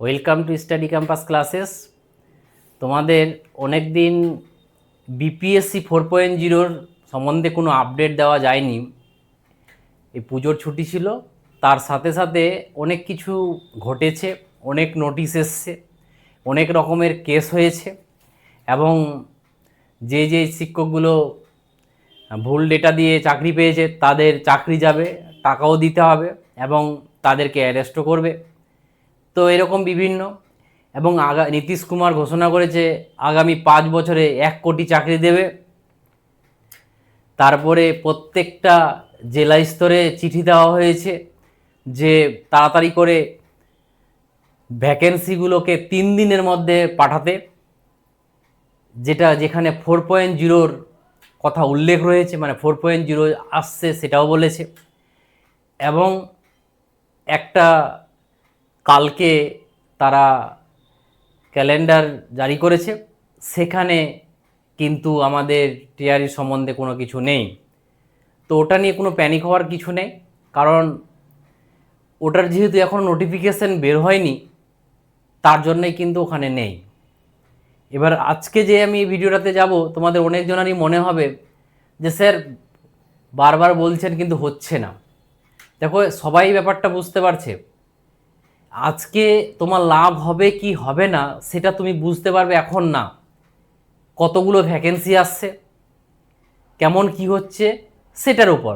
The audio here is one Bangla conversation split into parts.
Welcome to study campus classes তোমাদের অনেক দিন বিপিএসসি ফোর পয়েন্ট জিরোর সম্বন্ধে কোনো আপডেট দেওয়া যায়নি। এই পুজোর ছুটি ছিল। তার সাথে সাথে অনেক কিছু ঘটেছে, অনেক নোটিশ এসছে, অনেক রকমের কেস হয়েছে এবং যে যে শিক্ষকগুলো ভুল ডেটা দিয়ে চাকরি পেয়েছে, তাদের চাকরি যাবে, টাকাও দিতে হবে এবং তাদেরকে অ্যারেস্টও করবে। তো এরকম বিভিন্ন। এবং আগা, নীতিশ কুমার ঘোষণা করেছে, আগামী পাঁচ বছরে এক কোটি চাকরি দেবে। তারপরে প্রত্যেকটা জেলা স্তরে চিঠি দেওয়া হয়েছে যে তাড়াতাড়ি করে ভ্যাকেন্সিগুলোকে তিন দিনের মধ্যে পাঠাতে। যেটা যেখানে ফোর পয়েন্ট জিরোর কথা উল্লেখ রয়েছে মানে ফোর পয়েন্ট জিরো আসছে সেটাও বলেছে। এবং একটা কালকে তারা ক্যালেন্ডার জারি করেছে। সেখানে কিন্তু আমাদের টিআরই সম্বন্ধে কোনো কিছু নেই। তো ওটা নিয়ে কোনো প্যানিক হওয়ার কিছু নেই। কারণ ওটার যেহেতু এখনও নোটিফিকেশান বের হয়নি, তার জন্যই কিন্তু ওখানে নেই। এবার আজকে যে আমি ভিডিওটাতে যাব, তোমাদের অনেকজনেরই মনে হবে যে, স্যার, বারবার বলছেন কিন্তু হচ্ছে না। দেখো, সবাই ব্যাপারটা বুঝতে পারছে। আজকে তোমার লাভ হবে কি হবে না, সেটা তুমি বুঝতে পারবে এখন না। কতগুলো ভ্যাকেন্সি আসছে, কেমন কি হচ্ছে, সেটার উপর।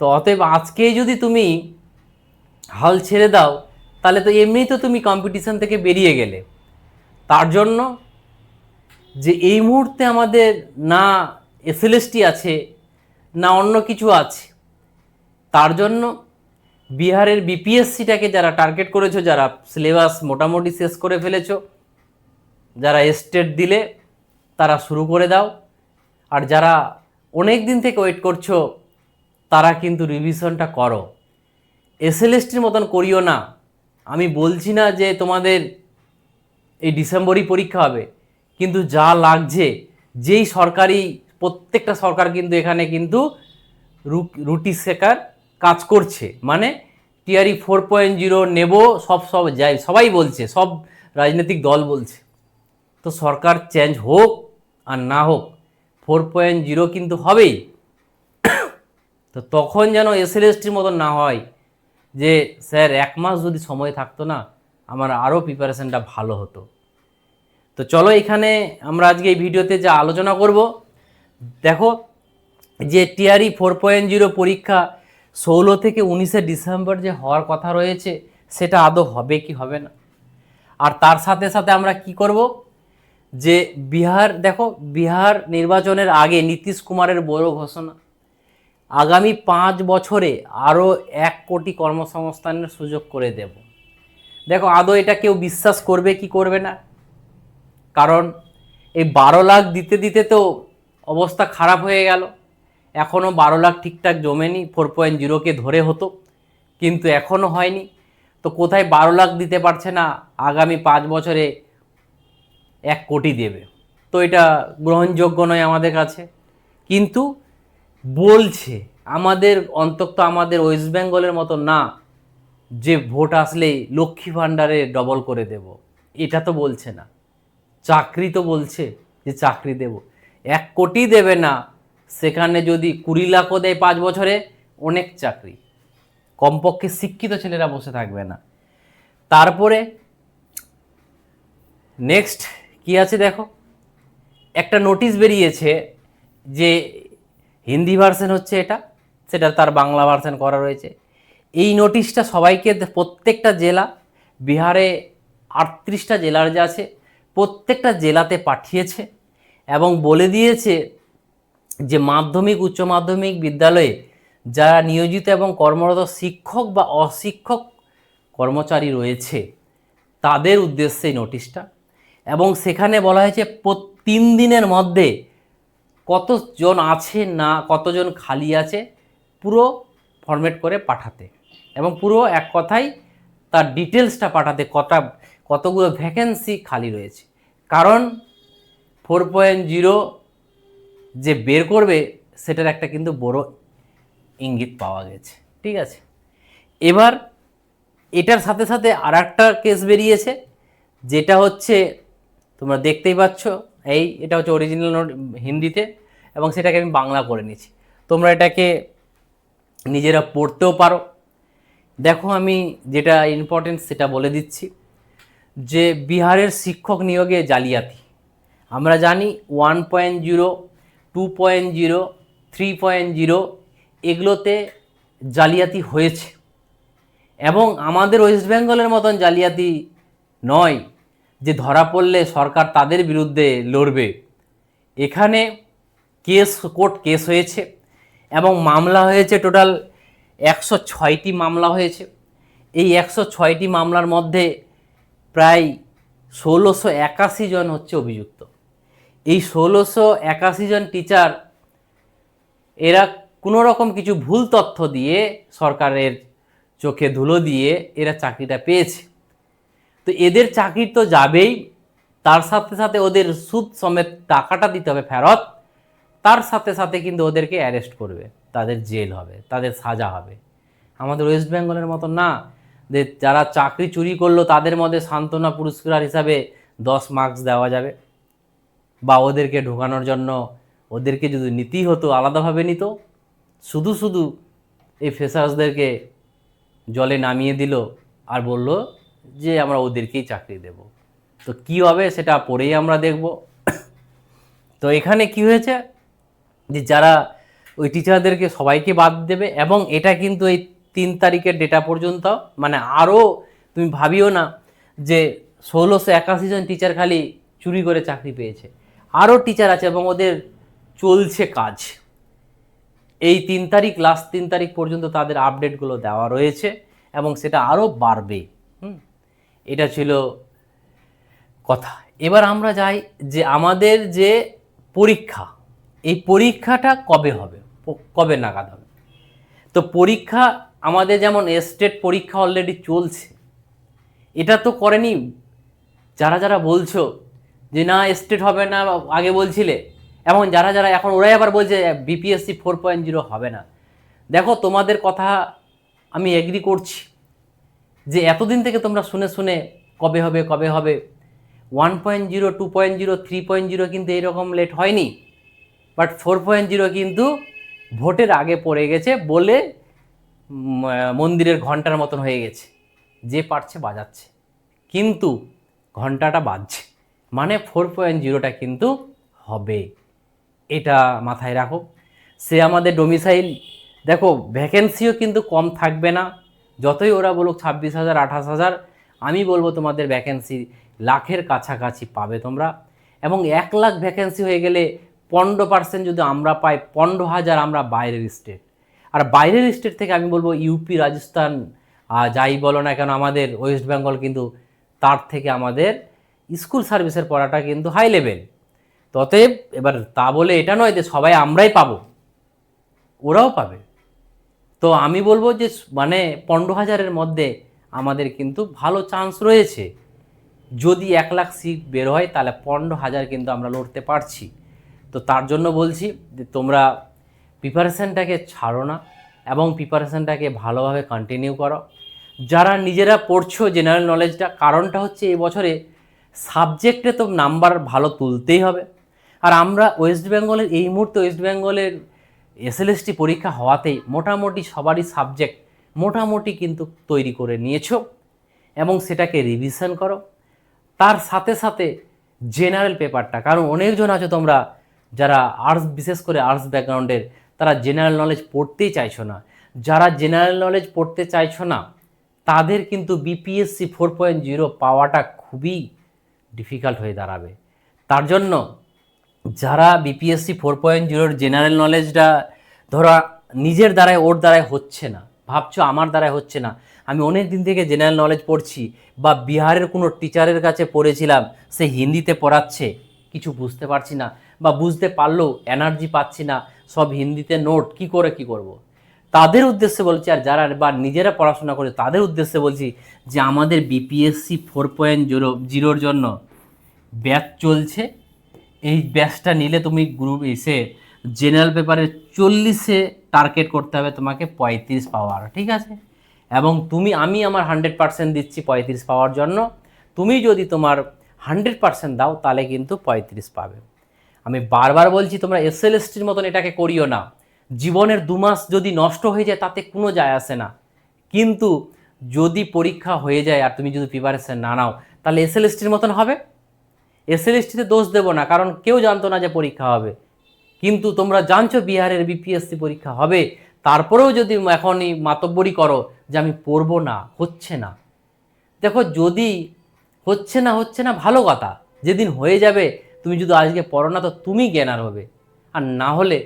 তো অতএব আজকেই যদি তুমি হাল ছেড়ে দাও, তাহলে তো এমনিই তো তুমি কম্পিটিশন থেকে বেরিয়ে গেলে। তার জন্য যে এই মুহূর্তে আমাদের না এসএলএসটি আছে, না অন্য কিছু আছে, তার জন্য বিহারের বিপিএসসিটাকে যারা টার্গেট করেছ, যারা সিলেবাস মোটামুটি শেষ করে ফেলেছো, যারা স্টেট দিলে তারা শুরু করে দাও। আর যারা অনেক দিন থেকে ওয়েট করছ, তারা কিন্তু রিভিশনটা করো। এসএলএসটির মতন করিও না। আমি বলছি না যে তোমাদের এই ডিসেম্বরই পরীক্ষা হবে, কিন্তু যা লাগছে, যেই সরকারি, প্রত্যেকটা সরকার কিন্তু এখানে কিন্তু রুটি শেখার কাজ করছে। মানে টিআরই ফোর পয়েন্ট জিরো নেব, সব সব যাই সবাই বলছে, সব রাজনৈতিক দল বলছে। তো সরকার চেঞ্জ হোক আর না হোক ফোর পয়েন্ট জিরো কিন্তু হবেই। তো তখন যেন এসএলএসটির মতন না হয় যে, স্যার, এক মাস যদি সময় থাকতো না, আমার আরও প্রিপারেশনটা ভালো হতো। তো চলো এখানে আমরা আজকে এই ভিডিওতে যা আলোচনা করব, দেখো যে টিআরই ফোর পয়েন্ট জিরো পরীক্ষা ষোলো থেকে উনিশে ডিসেম্বর যে হওয়ার কথা রয়েছে, সেটা আদৌ হবে কি হবে না? আর তার সাথে সাথে আমরা কি করব? যে বিহার, দেখো, বিহার নির্বাচনের আগে নীতিশ কুমারের বড় ঘোষণা। আগামী পাঁচ বছরে আরও এক কোটি কর্মসংস্থানের সুযোগ করে দেব। দেখো, আদৌ এটা কেউ বিশ্বাস করবে কি করবে না? কারণ এই বারো লাখ দিতে দিতে তো অবস্থা খারাপ হয়ে গেল। এখনও বারো লাখ ঠিকঠাক জমেনি ফোর পয়েন্ট জিরোকে ধরে হতো, কিন্তু এখনও হয়নি। তো কোথায় বারো লাখ দিতে পারছে না, আগামী পাঁচ বছরে এক কোটি দেবে। তো এটা গ্রহণযোগ্য নয় আমাদের কাছে। কিন্তু বলছে, আমাদের অন্তত আমাদের ওয়েস্ট বেঙ্গলের মতো না, যে ভোট আসলেই লক্ষ্মী ভাণ্ডারে ডবল করে দেব। এটা তো বলছে না। চাকরি তো বলছে যে চাকরি দেব। এক কোটি দেবে না সেখানে যদি কুড়ি লাখও দেয় পাঁচ বছরে, অনেক চাকরি। কমপক্ষে শিক্ষিত ছেলেরা বসে থাকবে না। তারপরে নেক্সট কি আছে দেখো? একটা নোটিশ বেরিয়েছে যে হিন্দি ভার্সন হচ্ছে এটা, সেটা তার বাংলা ভার্সন করা রয়েছে। এই নোটিশটা সবাইকে প্রত্যেকটা জেলা, বিহারে আটত্রিশটা জেলার যে আছে, প্রত্যেকটা জেলাতে পাঠিয়েছে এবং বলে দিয়েছে যে মাধ্যমিক, উচ্চ মাধ্যমিক বিদ্যালয়ে যারা নিয়োজিত এবং কর্মরত শিক্ষক বা অশিক্ষক কর্মচারী রয়েছে, তাদের উদ্দেশ্যে নোটিশটা। এবং সেখানে বলা হয়েছে তিন দিনের মধ্যে কতজন আছে না, কতজন খালি আছে, পুরো ফরম্যাট করে পাঠাতে। এবং পুরো এক কথায় তার ডিটেলসটা পাঠাতে কটা, কতগুলো ভ্যাকেন্সি খালি রয়েছে। কারণ, ফোর পয়েন্ট জিরো যে বের করবে, সেটার একটা কিন্তু বড় ইঙ্গিত পাওয়া গেছে। ঠিক আছে? এবার এটার সাথে সাথে আর একটা কেস বেরিয়েছে, যেটা হচ্ছে, তোমরা দেখতেই পাচ্ছ, এই এটা হচ্ছে অরিজিনাল নোট হিন্দিতে, এবং সেটাকে আমি বাংলা করে নিয়েছি তোমরা এটাকে নিজেরা পড়তেও পারো। দেখো আমি যেটা ইম্পর্টেন্ট সেটা বলে দিচ্ছি, যে বিহারের শিক্ষক নিয়োগে জালিয়াতি। আমরা জানি one point zero two point zero, three point zero এগুলোতে জালিয়াতি হয়েছে। এবং আমাদের ওয়েস্ট বেঙ্গলের মতন জালিয়াতি নয় যে ধরা পড়লে সরকার তাদের বিরুদ্ধে লড়বে। এখানে কেস, কোর্ট কেস হয়েছে এবং মামলা হয়েছে টোটাল একশো ছয়টি মামলা হয়েছে। এই একশো ছয়টি মামলার মধ্যে প্রায় ষোলোশো একাশি জন হচ্ছে অভিযুক্ত। এই ষোলোশো একাশি জন টিচার এরা কোনো রকম কিছু ভুল তথ্য দিয়ে সরকারের চোখে ধুলো দিয়ে এরা চাকরিটা পেয়েছে। তো এদের চাকরি তো যাবেই, তার সাথে সাথে ওদের সুদ সমেত টাকাটা দিতে হবে ফেরত, তার সাথে সাথে কিন্তু ওদেরকে অ্যারেস্ট করবে, তাদের জেল হবে, তাদের সাজা হবে। আমাদের ওয়েস্ট বেঙ্গলের মতো না, যে যারা চাকরি চুরি করল তাদের মধ্যে সান্ত্বনা পুরস্কার হিসাবে দশ মার্কস দেওয়া যাবে। বা ওদেরকে ঢোকানোর জন্য ওদেরকে যদি নীতি হতো, আলাদাভাবে নিত, শুধু শুধু এই ফ্রেশার্সদেরকে জলে নামিয়ে দিল আর বলল যে আমরা ওদেরকেই চাকরি দেব। তো কি হবে সেটা পরেই আমরা দেখব। তো এখানে কি হয়েছে? যে যারা ওই টিচারদেরকে সবাইকে বাদ দেবে এবং এটা কিন্তু এই তিন তারিখের ডেটা পর্যন্ত মানে আরও তুমি ভাবিও না যে ষোলোশো একাশি জন টিচার খালি চুরি করে চাকরি পেয়েছে। আরও টিচার আছে এবং ওদের চলছে কাজ। এই তিন তারিখ লাস্ট তিন তারিখ পর্যন্ত তাদের আপডেটগুলো দেওয়া রয়েছে এবং সেটা আরও বাড়বে। এটা ছিল কথা। এবার আমরা যাই যে আমাদের যে পরীক্ষা, এই পরীক্ষাটা কবে হবে? কবে নাগাদ হবে? তো পরীক্ষা, আমাদের যেমন স্টেট পরীক্ষা অলরেডি চলছে, এটা তো করেনি। যারা যারা বলছো যে না স্টেট হবে না, আগে বলছিলে। এবং যারা যারা এখন ওরাই আবার বলছে বিপিএসসি ফোর পয়েন্ট জিরো হবে না। দেখো, তোমাদের কথা আমি এগ্রি করছি যে এতদিন থেকে তোমরা শুনে শুনে কবে হবে কবে হবে one point zero two point zero three point zero কিন্তু এইরকম লেট হয়নি। বাট ফোর পয়েন্ট জিরো কিন্তু ভোটের আগে পড়ে গেছে বলে মন্দিরের ঘণ্টার মতন হয়ে গেছে। যে পারছে বাজাচ্ছে। কিন্তু ঘন্টাটা বাজছে। মানে ফোর পয়েন্ট জিরোটা কিন্তু হবে। এটা মাথায় রাখো। সে আমাদের ডোমিসাইল দেখো ভ্যাকেন্সিও কিন্তু কম থাকবে না। যতই ওরা বলুক ছাব্বিশ হাজার, আঠাশ হাজার, আমি বলব তোমাদের ভ্যাকেন্সি লাখের কাছাকাছি পাবে তোমরা। এবং এক লাখ ভ্যাকেন্সি হয়ে গেলে পনেরো পার্সেন্ট যদি আমরা পাই, পনেরো হাজার আমরা বাইরের স্টেট আর বাইরের স্টেট থেকে আমি বলব ইউপি রাজস্থান যাই বলো না কেন, আমাদের ওয়েস্ট বেঙ্গল কিন্তু তার থেকে আমাদের স্কুল সার্ভিসের পড়াটা কিন্তু হাই লেভেল ততএব এবার তা বলে এটা নয় যে সবাই আমরাই পাবো, ওরাও পাবে। তো আমি বলব যে মানে পনেরো হাজারের মধ্যে আমাদের কিন্তু ভালো চান্স রয়েছে। যদি এক লাখ সিট বের হয়, তাহলে পনেরো হাজার কিন্তু আমরা লড়তে পারছি। তো তার জন্য বলছি যে তোমরা প্রিপারেশানটাকে ছাড়ো না এবং প্রিপারেশানটাকে ভালোভাবে কন্টিনিউ করো। যারা নিজেরা পড়ছো জেনারেল নলেজটা কারণটা হচ্ছে এই বছরে সাবজেক্টে তো নাম্বার ভালো তুলতেই হবে। আর আমরা ওয়েস্ট বেঙ্গলের, এই মুহূর্তে ওয়েস্ট বেঙ্গলের এসএলএসটি পরীক্ষা হওয়াতেই মোটামুটি সবারই সাবজেক্ট মোটামুটি কিন্তু তৈরি করে নিয়েছো এবং সেটাকে রিভিশন করো। তার সাথে সাথে জেনারেল পেপারটা কারণ অনেকজন আছো তোমরা যারা আর্টস বিশেষ করে আর্টস ব্যাকগ্রাউন্ডের তারা জেনারেল নলেজ পড়তেই চাইছো না। যারা জেনারেল নলেজ পড়তে চাইছো না, তাদের কিন্তু বিপিএসসি ফোর পয়েন্ট জিরো পাওয়াটা খুবই ডিফিকাল্ট হয়ে দাঁড়াবে তার জন্য যারা বিপিএসসি ফোর পয়েন্ট জিরোর জেনারেল নলেজটা ধরা নিজের দ্বারায়, ওর দ্বারায় হচ্ছে না, ভাবছ আমার দ্বারায় হচ্ছে না, আমি অনেক দিন থেকে জেনারেল নলেজ পড়ছি বা বিহারের কোনো টিচারের কাছে পড়েছিলাম, সে হিন্দিতে পড়াচ্ছে, কিছু বুঝতে পারছি না বা বুঝতে পারলেও এনার্জি পাচ্ছি না, সব হিন্দিতে নোট কি করে, কি করব। তাদের উদ্দেশ্যে বলছি, আর যারা বা নিজেরা পড়াশোনা করে তাদের উদ্দেশ্যে বলছি যে আমাদের বিপিএসসি ফোর পয়েন্ট জিরো জিরোর জন্য ব্যাচ চলছে। এই ব্যাচটা নিলে তুমি গ্রুপ এসে জেনারেল পেপারে চল্লিশে টার্গেট করতে হবে তোমাকে পঁয়ত্রিশ পাওয়ার, ঠিক আছে? এবং তুমি, আমি আমার হান্ড্রেড পার্সেন্ট দিচ্ছি পঁয়ত্রিশ পাওয়ার জন্য। তুমি যদি তোমার হান্ড্রেড পার্সেন্ট দাও, তাহলে কিন্তু পঁয়ত্রিশ পাবে। আমি বারবার বলছি, তোমরা এসএলএসটির মতন এটাকে করিও না। জীবনের দু মাস যদি নষ্ট হয়ে যায়, তাতে কোনো যায় আসে না। কিন্তু যদি পরীক্ষা হয়ে যায় আর তুমি যদি প্রিপারেশন না নাও, তাহলে এসএলএসটির মতন হবে? এসএলএসটিতে দোষ দেবো না, কারণ কেউ জানতো না যে পরীক্ষা হবে। কিন্তু তোমরা জানছো বিহারের বিপিএসসি পরীক্ষা হবে, তারপরেও যদি এখনই মাতব্বরি করো যে আমি পড়ব না, হচ্ছে না। দেখো, যদি হচ্ছে না হচ্ছে না, ভালো কথা। যেদিন হয়ে যাবে, তুমি যদি আজকে পড়ো না, তো তুমি জ্ঞানার হবে। আর না হলে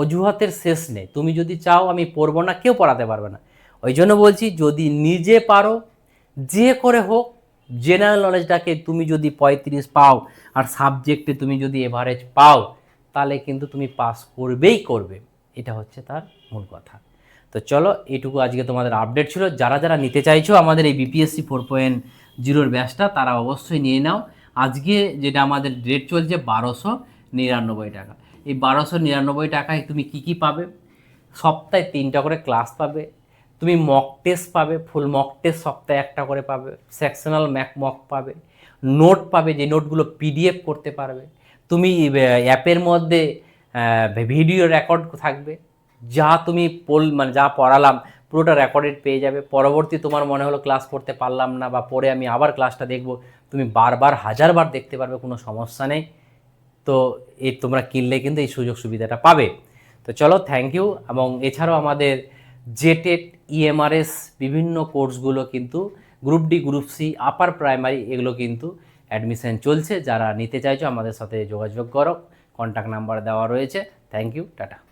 অজুহাতের শেষ নেই। তুমি যদি চাও আমি পড়ব না, কেউ পড়াতে পারবে না। ওই জন্য বলছি, যদি নিজে পারো, যে করে হোক জেনারেল নলেজটাকে তুমি যদি পঁয়ত্রিশ পাও, আর সাবজেক্টে তুমি যদি এভারেজ পাও, তাহলে কিন্তু তুমি পাস করবেই করবে। এটা হচ্ছে তার মূল কথা। তো চলো, এটুকু আজকে তোমাদের আপডেট ছিল। যারা যারা নিতে চাইছো আমাদের এই বিপিএসসি ফোর পয়েন্ট জিরোর ব্যাচটা, তারা অবশ্যই নিয়ে নাও। আজকে যেটা আমাদের রেট চলছে, বারোশো নিরানব্বই টাকা। এই বারোশো নিরানব্বই টাকায় তুমি কি কি পাবে? সপ্তাহে তিনটা করে ক্লাস পাবে। তুমি মক টেস্ট পাবে ফুল মক টেস্ট সপ্তাহে একটা করে পাবে। সেকশনাল ম্যাক মক পাবে। নোট পাবে, যে নোটগুলো পিডিএফ করতে পারবে। তুমি অ্যাপের মধ্যে ভিডিও রেকর্ড থাকবে। যা তুমি পড় মানে যা পড়ালাম, পুরোটা রেকর্ডেড পেয়ে যাবে। পরবর্তী তোমার মনে হলো ক্লাস করতে পারলাম না, বা পরে আমি আবার ক্লাসটা দেখব, তুমি বারবার, হাজারবার দেখতে পারবে, কোনো সমস্যা নেই। তো এই তোমরা কিনলে কিন্তু এই সুযোগ সুবিধাটা পাবে। তো চলো থ্যাংক ইউ এবং এছাড়াও আমাদের জেটেট ইএমআরএস বিভিন্ন কোর্সগুলো কিন্তু group D, group C, upper primary এগুলো কিন্তু অ্যাডমিশন চলছে। যারা নিতে চাইছো আমাদের সাথে যোগাযোগ করো। কন্ট্যাক্ট নাম্বার দেওয়া রয়েছে। Thank you tata.